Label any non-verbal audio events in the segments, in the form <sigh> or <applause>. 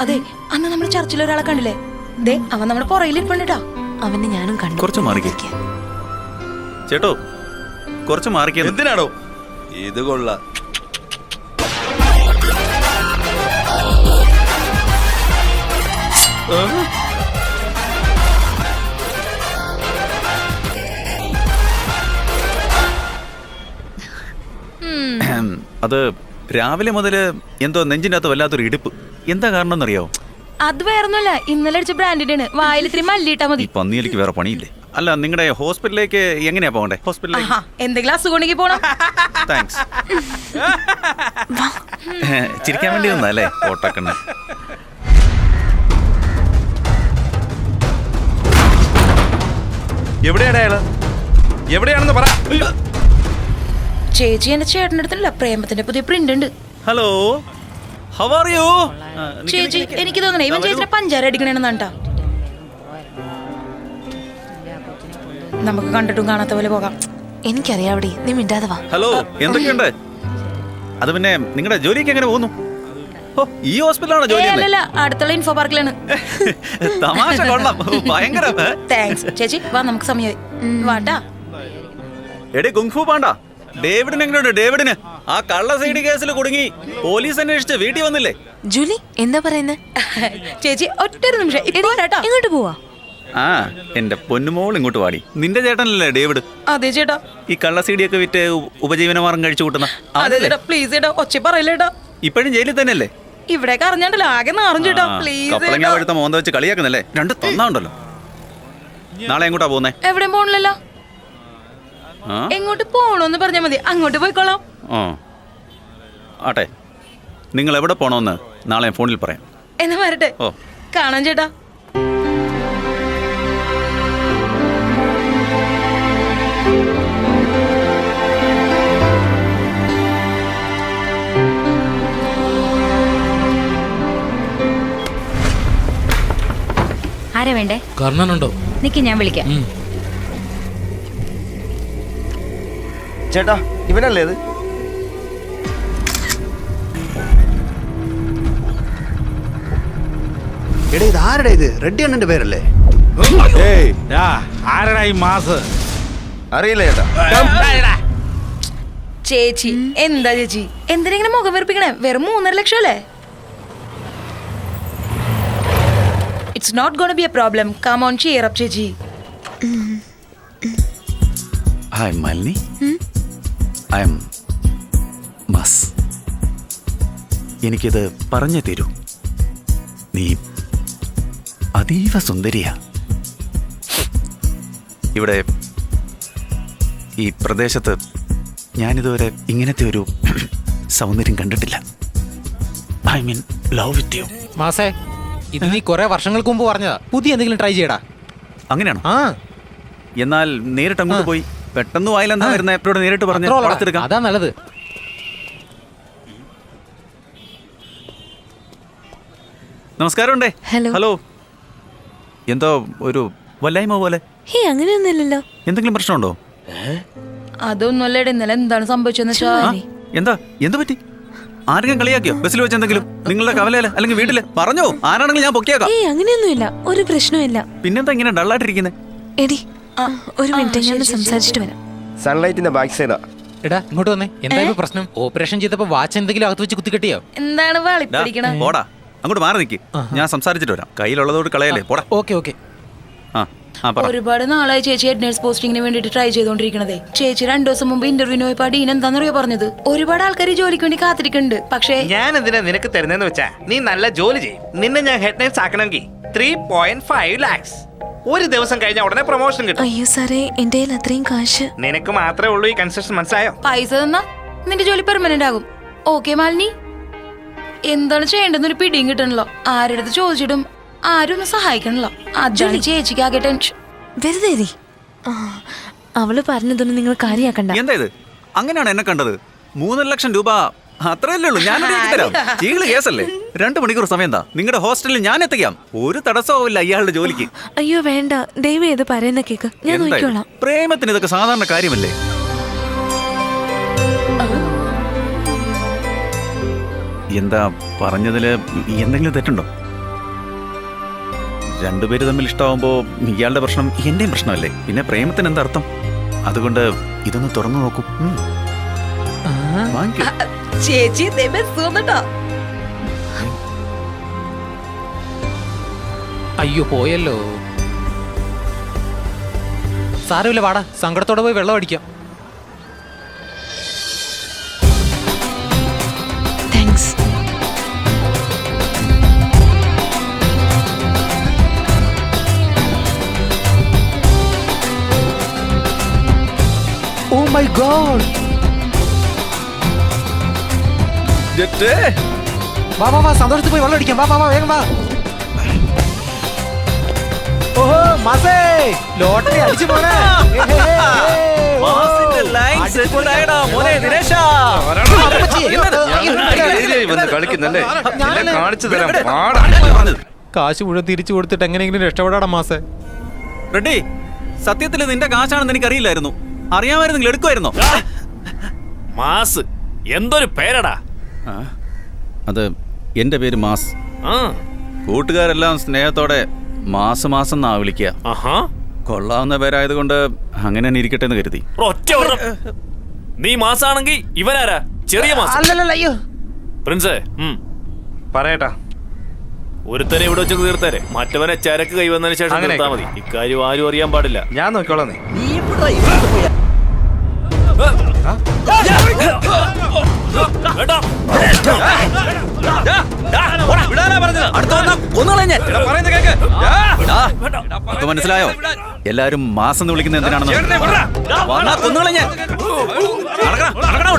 അതെ അന്ന് നമ്മൾ ചർച്ചിൽ ഒരാളെ കണ്ടില്ലേ? ദേ അവൻ നമ്മുടെ പുറയിലിരിപ്പുണ്ടാ അവനെ ഞാനും കണ്ടു. കുറച്ച് മാറിക്കേ. ചേട്ടോ കുറച്ച് മാറിക്കുന്നത് എന്തിനാടോ? ഇത് കൊള്ളാം. അത് രാവിലെ മുതൽ എന്തോ നെഞ്ചിനകത്ത് വല്ലാത്തൊരു ഇടുപ്പ്. എന്താ കാരണം എന്നറിയാവോ അത് വേറൊന്നുമല്ല ഇന്നലെ അടിച്ച ബ്രാൻഡിന്റെ ആണ് വായിൽ ഇത്തിരി മല്ലിട്ടാ ഈ മതി. പന്നിയിലേക്ക് വേറെ പണിയില്ലേ? അല്ല നിങ്ങളുടെ ഹോസ്പിറ്റലിലേക്ക് എങ്ങനെയാ പോകണ്ടേ? ഹോസ്പിറ്റലിലേക്ക്? ആഹാ എന്തെങ്കിലും അസുഖം ഉണ്ടെങ്കിൽ പോണം താങ്ക്സ് ചിരിക്കാൻ വേണ്ടി വന്നല്ലേ ഓട്ടക്കണ്ണ എവിടെയാണ് അയാൾ? എവിടെയാണെന്ന് പറ. ചേച്ചി എന്റെ ചേട്ടന്റെ അടുത്തല്ല പ്രേമത്തിന്റെ പുതിയ പ്രിന്റ് ഉണ്ട്. ഹലോ ഹൗ ആർ യു ചേച്ചി എനിക്ക് തോന്നണേ ഇവൻ ചേച്ചിനെ പഞ്ചാര അടിക്കണേന്ന് കേട്ടോ നമുക്ക് കണ്ടിട്ടും കാണാത്ത പോലെ പോകാം. എനിക്കറിയാം അവിടെ നീ മിണ്ടാതെ വാ. ഹലോ എന്തൊക്കെയുണ്ട്? അത് പിന്നെ നിങ്ങളുടെ ജോലിയൊക്കെ എങ്ങനെ പോകുന്നു? ഓ ഈ ഹോസ്പിറ്റലാണോ ജോലി? അല്ലല്ല അടുത്തുള്ള ഇൻഫോ പാർക്കിലാണ് <laughs> തമാശ കൊള്ളാം. ഭയങ്കര? താങ്ക്സ് ചേച്ചി വാ നമുക്ക് സമയമായി വാട്ടാ എടേ കുങ്ഫു പാണ്ട. ഡേവിഡിന് എങ്ങനെയുണ്ട്? ഡേവിഡിന്? ആ കള്ള സൈഡ് കേസിൽ കുടുങ്ങി പോലീസ് അന്വേഷിച്ച് വീട്ടിൽ വന്നില്ലേ? ജൂലി എന്താ പറയുന്നത് ചേച്ചി ഒറ്റ നിമിഷം. ഇപ്പൊ വരാട്ടോ. എങ്ങോട്ട് പോവാ? ആ എന്റെ പൊന്നുമോൾ ഇങ്ങോട്ട് വാടി. നിന്റെ ചേട്ടനല്ലേ ഡേവിഡ്? അതെ ചേട്ടാ. ഈ കള്ള സീഡിയൊക്കെ വിറ്റ് ഉപജീവനമാർഗം കഴിച്ചു കൂട്ടുന്ന അതെ ചേട്ടാ. പ്ലീസ് ചേട്ടാ ഒച്ച പറയില്ലേട്ടാ ഇപ്പോഴും ജയിലിൽ തന്നെയല്ലേ? ഇവിടെ അറിഞ്ഞാണ്ടല്ലോ ആകെ നാറും ചേട്ടാ. പ്ലീസ് കപ്പളങ്ങ വഴുത്ത മോന്ത വെച്ച് കളിയാക്കുന്നല്ലേ? രണ്ട് തന്നാണ്ടല്ലോ നാളെ എങ്ങോട്ടാ പോകുന്നേ? എവിടെയും പോണില്ലല്ലോ. ആ എങ്ങോട്ട് പോണോന്ന് പറഞ്ഞാ മതി. അങ്ങോട്ട് പോയിക്കോളാം. ആ. ആട്ടെ നിങ്ങൾ എവിടെ പോണോന്ന് നാളെ ഞാൻ ഫോണിൽ പറയാം. എന്നാ വരട്ടെ. ഓ. കാണാൻ ചേട്ടാ. ആരാ വേണ്ടേ? കർണനുണ്ടോ? നിക്ക് ഞാൻ വിളിക്കാം. ചേട്ടാ ഇവനല്ലേ ഇത്? എടാ ഇത് ആരുടെ ഇത്? റെഡ്ഡി അണ്ണന്റെ പേരല്ലേ? ഏയ് ആ, ആരെടാ ഈ മാസ്? അറിയില്ല ചേട്ടാ. ചേച്ചി എന്താ ചേച്ചി? എന്തിനെങ്കിലും മുഖം വെറുപ്പിക്കണേ? വെറും മൂന്നര ലക്ഷം അല്ലേ? It's not gonna be a problem come on cheer up ചേച്ചി. ഹായ് മാലിനി ഐ എം മസ് എനിക്കിത് പറഞ്ഞു തരൂ. നീ അതീവ സുന്ദരിയാ. ഇവിടെ ഈ പ്രദേശത്ത് ഞാനിതുവരെ ഇങ്ങനത്തെ ഒരു സൗന്ദര്യം കണ്ടിട്ടില്ല. I mean love with you. മാസേ ഇത് നീ കുറെ വർഷങ്ങൾക്ക് മുമ്പ് പറഞ്ഞതാ. പുതിയ എന്തെങ്കിലും ട്രൈ ചെയ്യടാ. അങ്ങനെയാണോ? ആ. എന്നാൽ നേരിട്ട് അങ്ങോട്ട് പോയി. പെട്ടെന്ന് വായിലെന്താ വരുന്ന? എപ്പോഴും നേരിട്ട് പറഞ്ഞു വളർത്തെടുക്കാം അതാ നല്ലത്. നമസ്കാരം ഉണ്ടേ ഹലോ. ഹലോ. എന്തോ ഒരു വല്ലായ്മ പോലെ. ഹേ അങ്ങനെയൊന്നുമില്ലല്ലോ. എന്തെങ്കിലും പ്രശ്നമുണ്ടോ? അതൊന്നുമല്ല ഇന്നലെ എന്താണ് സംഭവിച്ചെന്ന് വെച്ചാൽ എന്താ? എന്ത് പറ്റി? ആരെങ്കിലും കളിയാക്കിയോ? ബസ്സിൽ വെച്ച് എന്തെങ്കിലും? നിങ്ങളുടെ കവലയിൽ അല്ലെങ്കിൽ വീട്ടിൽ? പറഞ്ഞോ. ആരാണെങ്കിലും ഞാൻ പൊക്കിയാക്കാം. അങ്ങനെയൊന്നുമില്ല. ഒരു പ്രശ്നമില്ല പിന്നെന്താ ഇങ്ങനെ ഡള്ളായിട്ടിരിക്കുന്നത് എടി ഒരു മിനിറ്റ് ഞാൻ ഒന്ന് സംസാരിച്ചിട്ട് വരാം സൺലൈറ്റിന്റെ ബാക്ക് സൈഡാ എടാ ഇങ്ങോട്ട് വന്നേ. എന്താ ഇപ്പൊ പ്രശ്നം? ഓപ്പറേഷൻ ചെയ്തപ്പോ വാച്ച് എന്തെങ്കിലും അകത്ത് വെച്ച് കുത്തി കെട്ടിയോ എന്താണ് വാളിപ്പിടിക്കണ പോടാ. അങ്ങോട്ട് മാറി നിക്ക്. ഞാൻ സംസാരിച്ചിട്ട് വരാം. കയ്യിലുള്ളതോട് കളയല്ലേ പോടാ. Okay okay. ആ ആ പറ. ഒരുപാട് നാളായി ചേച്ചി ഹെഡ് നേഴ്സ് പോസ്റ്റിങ്ങിന് വേണ്ടിട്ട് ട്രൈ ചെയ്തോണ്ടിരിക്കണതേ. ചേച്ചി രണ്ടു ദിവസം മുമ്പ് ഇന്റർവ്യൂവിന് പോയപ്പോ ഡീൻ എന്താണെന്നറിയോ പറഞ്ഞത്? ഒരുപാട് ആൾക്കാർ ജോലിക്ക് വേണ്ടി കാത്തിരിക്കുന്നുണ്ട്. പക്ഷേ ഞാൻ എന്തിനാ നിനക്ക് തരുന്നതെന്ന് വെച്ചാ നീ നല്ല ജോലി ചെയ്യും. നിന്നെ ഞാൻ ഹെഡ് നേഴ്സ് ആക്കണമെങ്കിൽ ത്രീ പോയിന്റ് ഫൈവ് ലാക്സ് ഒരു ദിവസം കഴിഞ്ഞ ഉടനെ പ്രൊമോഷൻ കിട്ടും. അയ്യോ സാറേ എന്റെ കയ്യിൽ അത്രയും കാശ്. നിനക്ക് മാത്രമേ ഉള്ളൂ ഈ കൺസെഷൻ മനസ്സിലായോ? പൈസ തന്നാ നിന്റെ ജോലി പെർമനന്റ് ആകും. ഓക്കെ മാലിനി. എന്താണ് ചെയ്യേണ്ടതെന്ന് ഒരു പിടിയും കിട്ടണല്ലോ. ആരുടെ ചോദിച്ചിടും ആരും ഒന്ന് സഹായിക്കണല്ലോ. അതാണ് ചേച്ചിക്ക് ആകെ ടെൻഷൻ വെറുതെ ഇരി. ആ, അവൾ പറഞ്ഞതൊന്നും നിങ്ങൾ കാര്യാക്കണ്ട എന്താ ഇത്? അങ്ങനെയാണ് എന്നെ കണ്ടത്. മൂന്നര ലക്ഷം രൂപ അത്രയല്ലേ ഉള്ളൂ ഞാൻ റെഡിയാക്കി തരാം ചീകൾ കേസല്ലേ? രണ്ടു മണിക്കൂർ സമയം എന്താ നിങ്ങളുടെ ഹോസ്റ്റലിൽ ഞാൻ എത്തിക്കാം. ഒരു തടസ്സവും ഇല്ല ഇയാളുടെ ജോലിക്ക്. അയ്യോ വേണ്ട. ദൈവം ഇത് പറയുന്ന കേക്ക്. ഞാൻ നോക്കിക്കോളാം. പ്രേമത്തിന് ഇതൊക്കെ സാധാരണ കാര്യമല്ലേ? എന്താ പറഞ്ഞതിൽ എന്തെങ്കിലും തെറ്റുണ്ടോ? രണ്ടുപേര് തമ്മിൽ ഇഷ്ടമാവുമ്പോ ഇയാളുടെ പ്രശ്നം എന്റെയും പ്രശ്നമല്ലേ? പിന്നെ പ്രേമത്തിന് എന്താ അർത്ഥം? അതുകൊണ്ട് ഇതൊന്ന് തുറന്നു നോക്കും. വാങ്ങിക്കൂ. ചേച്ചി വന്നിട്ടോ അയ്യോ പോയല്ലോ. സാരമില്ല വാടാ. സങ്കടത്തോടെ പോയി വെള്ളം അടിക്കാം. താങ്ക്സ് ഓ മൈ ഗോഡ് വാ വാ വാ സന്തോഷത്തിൽ പോയി വെള്ളം അടിക്കാം വാ വാ വാ വേഗം വാ. ഓഹോ മാസേ ലോട്ടറി അടിച്ചു പോണേ? <laughs> കാശ് മുഴുവൻ തിരിച്ചു കൊടുത്തിട്ട് എങ്ങനെയെങ്കിലും രക്ഷപ്പെടാടാ മാസേ. റെഡി സത്യത്തിൽ നിന്റെ കാശാണെന്ന് എനിക്കറിയില്ലായിരുന്നു. അറിയാമായിരുന്നെങ്കിൽ എടുക്കുമായിരുന്നോ? മാസ് എന്തൊരു പേരടാ. അത് എന്റെ പേര് മാസ്. ആ. കൂട്ടുകാരെല്ലാം സ്നേഹത്തോടെ മാസ് മാസം എന്നാ വിളിക്കുക ആഹാ. കൊള്ളാവുന്ന പേരായതുകൊണ്ട് അങ്ങനെ തന്നെ ഇരിക്കട്ടെ എന്ന് കരുതി. ഒറ്റ ഒരെണ്ണം. നീ മാസാണെങ്കിൽ ഇവനാരാ ചെറിയ മാസം. അല്ലല്ല അയ്യോ. പ്രിൻസ് ഉം. പറയട്ടാ. ഒരുത്തരെ ഇവിടെ വെച്ച് തീർത്തേരെ. മറ്റവനെ ചരക്ക് കൈവന്നതിന് ശേഷം അങ്ങനെ. തീർത്താ മതി. ഇക്കാര്യം ആരും അറിയാൻ പാടില്ല. ഞാൻ നോക്കിക്കോളാം നീ. കേട്ടോ ഇപ്പൊ മനസ്സിലായോ? എല്ലാരും മാസം എന്ന് വിളിക്കുന്നത് എന്തിനാണെന്ന്? കൊന്നുകളെ ഞാൻ നടക്കടാ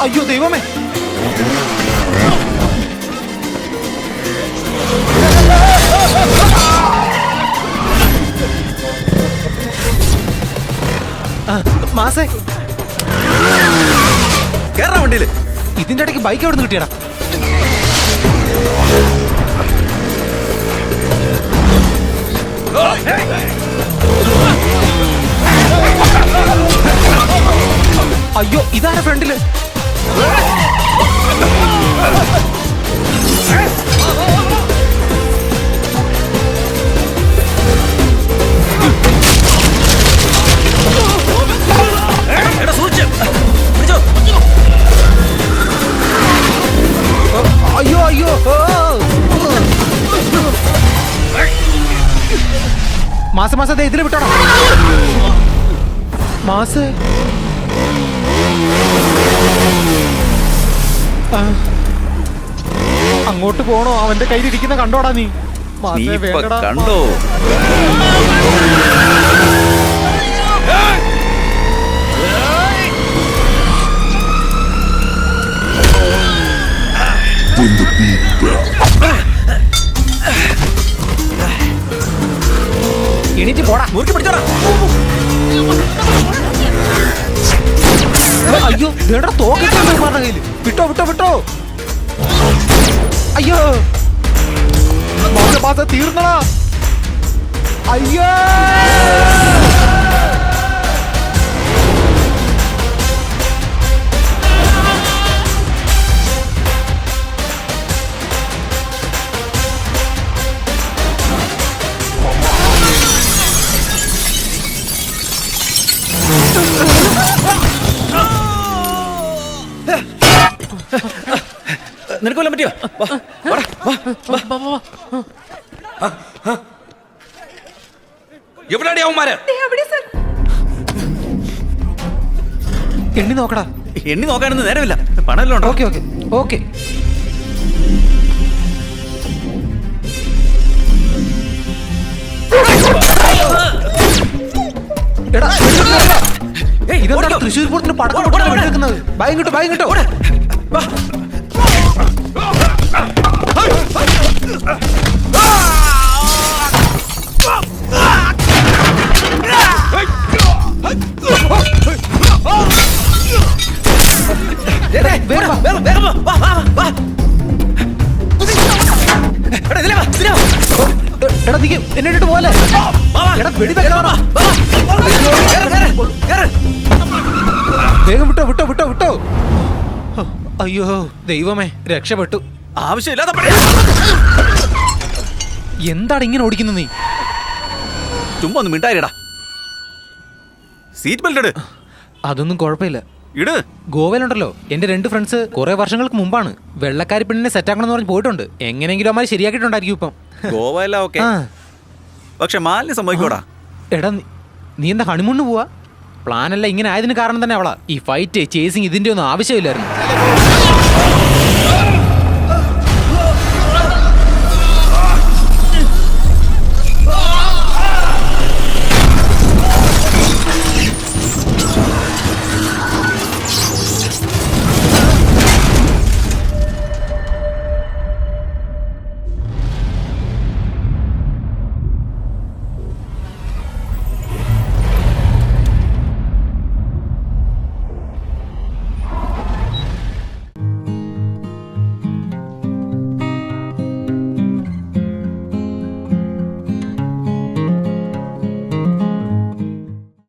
അയ്യോ ദൈവമേ. മാസേ. കേറാ വണ്ടിയിൽ. ഇതിന്റെ ഇടയ്ക്ക് ബൈക്ക് എവിടെ നിന്ന് കിട്ടിയടാ? അയ്യോ ഇതാണ് ഫ്രണ്ടിൽ? ദേ ഇതിൽ വിട്ടോടാ. മാസ്. അങ്ങോട്ട് പോണോ? അവന്റെ കയ്യിലിരിക്കുന്ന കണ്ടോടാ നീ. നീ മാസേ ഇപ്പൊ വേണ്ടടാ. കണ്ടോ? എണീറ്റ് പോടാ മുറുക്കി പിടിച്ചോടാ. അയ്യോ വേണ്ട തോക്കിട്ടുണ്ട് പറഞ്ഞ കയ്യിൽ? വിട്ടോ വിട്ടോ വിട്ടോ. അയ്യോ. തീർന്നടാ. അയ്യോ. നിനക്ക് വല്ലതും പറ്റിയോ? വാ, വാ. എവിടെയാടി അവന്മാര്? എണ്ണി നോക്കടാ. എണ്ണി നോക്കാനൊന്നും നേരമില്ല. പണമല്ലോ ഉണ്ടോ? Okay okay okay. ഇതെന്താ തൃശ്ശൂർ പൂരത്തിന് പടക്കം ഓട്, പൊട്ടാൻ വേണ്ടി ഓട്. വെക്കുന്നത് ഭയം കിട്ടോ ഭയം കിട്ടോ. എന്നിട്ട് പോലെ വേഗം വിട്ടോ വിട്ടോ വിട്ടോ വിട്ടോ. അയ്യോ ദൈവമേ രക്ഷപ്പെട്ടു. ആവശ്യമില്ലാതെ. എന്താണ് ഇങ്ങനെ ഓടിക്കുന്നത് നീ? ചുമ്മാ ഒന്ന് മിണ്ടായിരടാ. സീറ്റ് ബെൽറ്റ് ഇട്. അതൊന്നും കുഴപ്പമില്ല. ഇട്. ഗോവയിലുണ്ടല്ലോ എന്റെ രണ്ട് ഫ്രണ്ട്സ് കുറെ വർഷങ്ങൾക്ക് മുമ്പാണ്. വെള്ളക്കാരി പെണ്ണിനെ സെറ്റാക്കണം എന്ന് പറഞ്ഞ് പോയിട്ടുണ്ട്. എങ്ങനെയെങ്കിലും അമ്മ ശരിയാക്കിയിട്ടുണ്ടായിരിക്കും ഇപ്പം. ഗോവ എല്ലാം ഓക്കെ പക്ഷെ മാലിന്യം സംഭവിക്കൂടാ എടാ നീ- നീ എന്താ ഹണിമൂണിന് പോവാ? പ്ലാനല്ല ഇങ്ങനെ ആയതിന് കാരണം തന്നെ അവളാ. ഈ ഫൈറ്റ് ചേസിങ് ഇതിന്റെ ഒന്നും ആവശ്യമില്ലായിരുന്നു.